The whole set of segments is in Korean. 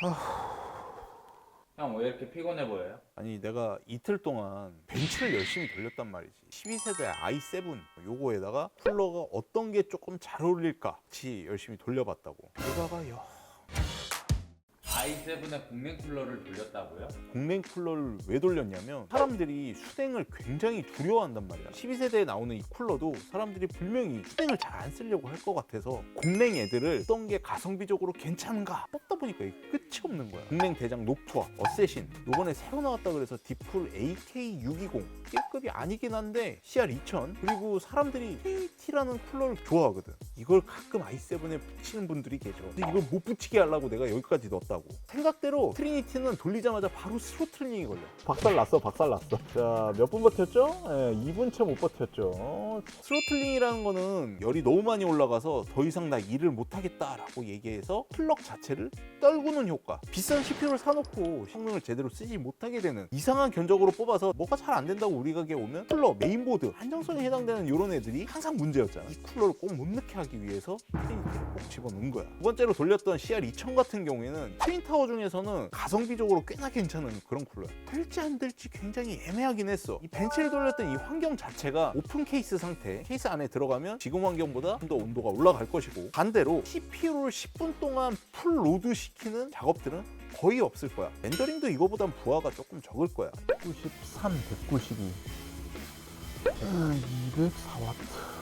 형 왜 이렇게 피곤해 보여요? 아니 내가 이틀 동안 벤치를 열심히 돌렸단 말이지. 12세대 i7 요거에다가 쿨러가 어떤 게 조금 잘 어울릴까 같이 열심히 돌려봤다고. 그러다가 야 i7의 공랭 쿨러를 돌렸다고요? 공랭 쿨러를 왜 돌렸냐면 사람들이 수냉을 굉장히 두려워한단 말이야. 12세대에 나오는 이 쿨러도 사람들이 분명히 수냉을 잘 안 쓰려고 할 것 같아서 공랭 애들을 어떤 게 가성비적으로 괜찮은가 뽑다 보니까 이게 끝이 없는 거야. 공랭 대장 녹투아, 어쌔신 요번에 새로 나왔다 그래서 디풀 AK620 B급이 아니긴 한데 CR2000 그리고 사람들이 KT라는 쿨러를 좋아하거든 이걸 가끔 i7에 붙이는 분들이 계셔. 근데 이걸 못 붙이게 하려고 내가 여기까지 넣었다고. 생각대로 트리니티는 돌리자마자 바로 스로틀링이 걸려. 박살 났어 박살 났어. 자 몇 분 버텼죠? 예, 2분 채 못 버텼죠. 스로틀링이라는 거는 열이 너무 많이 올라가서 더 이상 나 일을 못하겠다라고 얘기해서 플럭 자체를 떨구는 효과. 비싼 CPU를 사놓고 성능을 제대로 쓰지 못하게 되는 이상한 견적으로 뽑아서 뭐가 잘 안 된다고 우리 가게에 오면 쿨러, 메인보드, 한정선에 해당되는 이런 애들이 항상 문제였잖아. 이 쿨러를 꼭 못 넣게 하기 위해서 트리니티를 꼭 집어넣은 거야. 두 번째로 돌렸던 CR2000 같은 경우에는 트윈타워 중에서는 가성비적으로 꽤나 괜찮은 그런 쿨러야. 될지 안 될지 굉장히 애매하긴 했어. 이 벤치를 돌렸던 이 환경 자체가 오픈 케이스 상태 케이스 안에 들어가면 지금 환경보다 좀 더 온도가 올라갈 것이고 반대로 CPU를 10분 동안 풀 로드 시키는 작업들은 거의 없을 거야. 렌더링도 이거보단 부하가 조금 적을 거야. 193, 192 204와트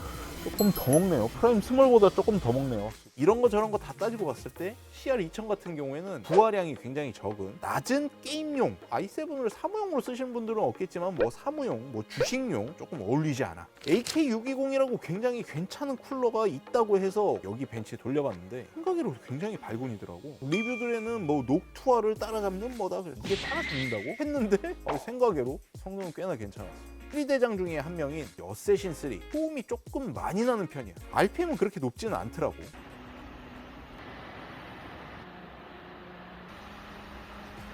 조금 더 먹네요. 프라임 스몰보다 조금 더 먹네요. 이런 거 저런 거 다 따지고 봤을 때 CR2000 같은 경우에는 부하량이 굉장히 적은 낮은 게임용 i7을 사무용으로 쓰시는 분들은 없겠지만 뭐 사무용, 뭐 주식용 조금 어울리지 않아. AK620이라고 굉장히 괜찮은 쿨러가 있다고 해서 여기 벤치에 돌려봤는데 생각으로 굉장히 발군이더라고. 리뷰들에는 뭐 녹투아를 따라잡는 뭐다 이게 따라잡는다고 했는데 어, 생각외로 성능은 꽤나 괜찮았어. 3대장 중에 한 명인 어쌔신 3 소음이 조금 많이 나는 편이야. RPM은 그렇게 높지는 않더라고.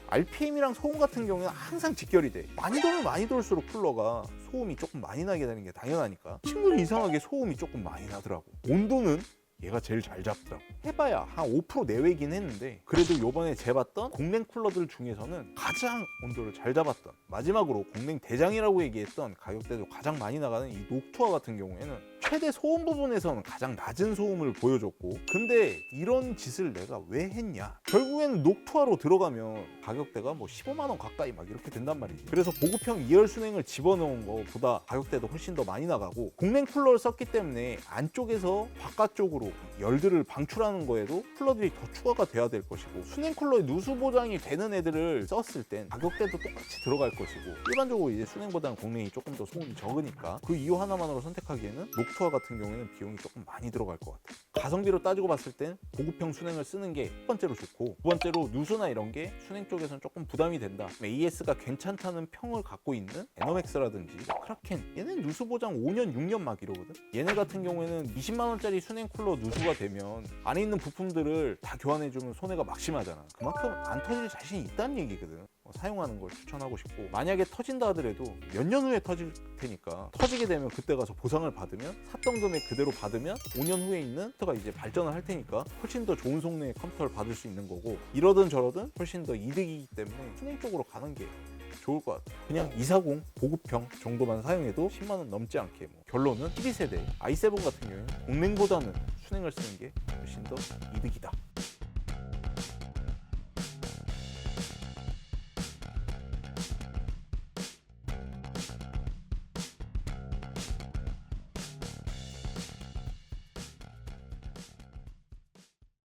RPM이랑 소음 같은 경우는 항상 직결이 돼. 많이 돌면 많이 돌수록 쿨러가 소음이 조금 많이 나게 되는 게 당연하니까. 친구는 이상하게 소음이 조금 많이 나더라고. 온도는 얘가 제일 잘 잡더라고 해봐야 한 5% 내외긴 했는데 그래도 요번에 재봤던 공랭 쿨러들 중에서는 가장 온도를 잘 잡았던 마지막으로 공랭 대장이라고 얘기했던 가격대도 가장 많이 나가는 이 녹투아 같은 경우에는 최대 소음 부분에서는 가장 낮은 소음을 보여줬고 근데 이런 짓을 내가 왜 했냐? 결국에는 녹투아로 들어가면 가격대가 뭐 15만 원 가까이 막 이렇게 된단 말이지. 그래서 보급형 2열 순행을 집어넣은 것보다 가격대도 훨씬 더 많이 나가고 공랭 쿨러를 썼기 때문에 안쪽에서 바깥쪽으로 열들을 방출하는 거에도 쿨러들이 더 추가가 돼야 될 것이고 순행 쿨러에 누수 보장이 되는 애들을 썼을 땐 가격대도 똑같이 들어갈 것이고 일반적으로 이제 순행보다는 공랭이 조금 더 소음이 적으니까 그 이유 하나만으로 선택하기에는 녹투 아 같은 경우에는 비용이 조금 많이 들어갈 것 같아 가성비로 따지고 봤을 땐 보급형 순행을 쓰는 게 첫 번째로 좋고 두 번째로 누수나 이런 게 순행 쪽에서는 조금 부담이 된다. AS가 괜찮다는 평을 갖고 있는 에너맥스라든지 크라켄 얘는 누수 보장 5년 6년 막 이러거든? 얘네 같은 경우에는 20만 원짜리 순행 쿨러 누수가 되면 안에 있는 부품들을 다 교환해주면 손해가 막심하잖아. 그만큼 안 터질 자신이 있다는 얘기거든. 어, 사용하는 걸 추천하고 싶고 만약에 터진다 하더라도 몇 년 후에 터질 테니까 터지게 되면 그때 가서 보상을 받으면 샀던 금액 그대로 받으면 5년 후에 있는 컴퓨터가 이제 발전을 할 테니까 훨씬 더 좋은 성능의 컴퓨터를 받을 수 있는 거고 이러든 저러든 훨씬 더 이득이기 때문에 순행 쪽으로 가는 게 좋을 것 같아. 그냥 240 보급형 정도만 사용해도 10만 원 넘지 않게 뭐. 결론은 12세대 i7 같은 경우에는 공랭보다는 순행을 쓰는 게 훨씬 더 이득이다.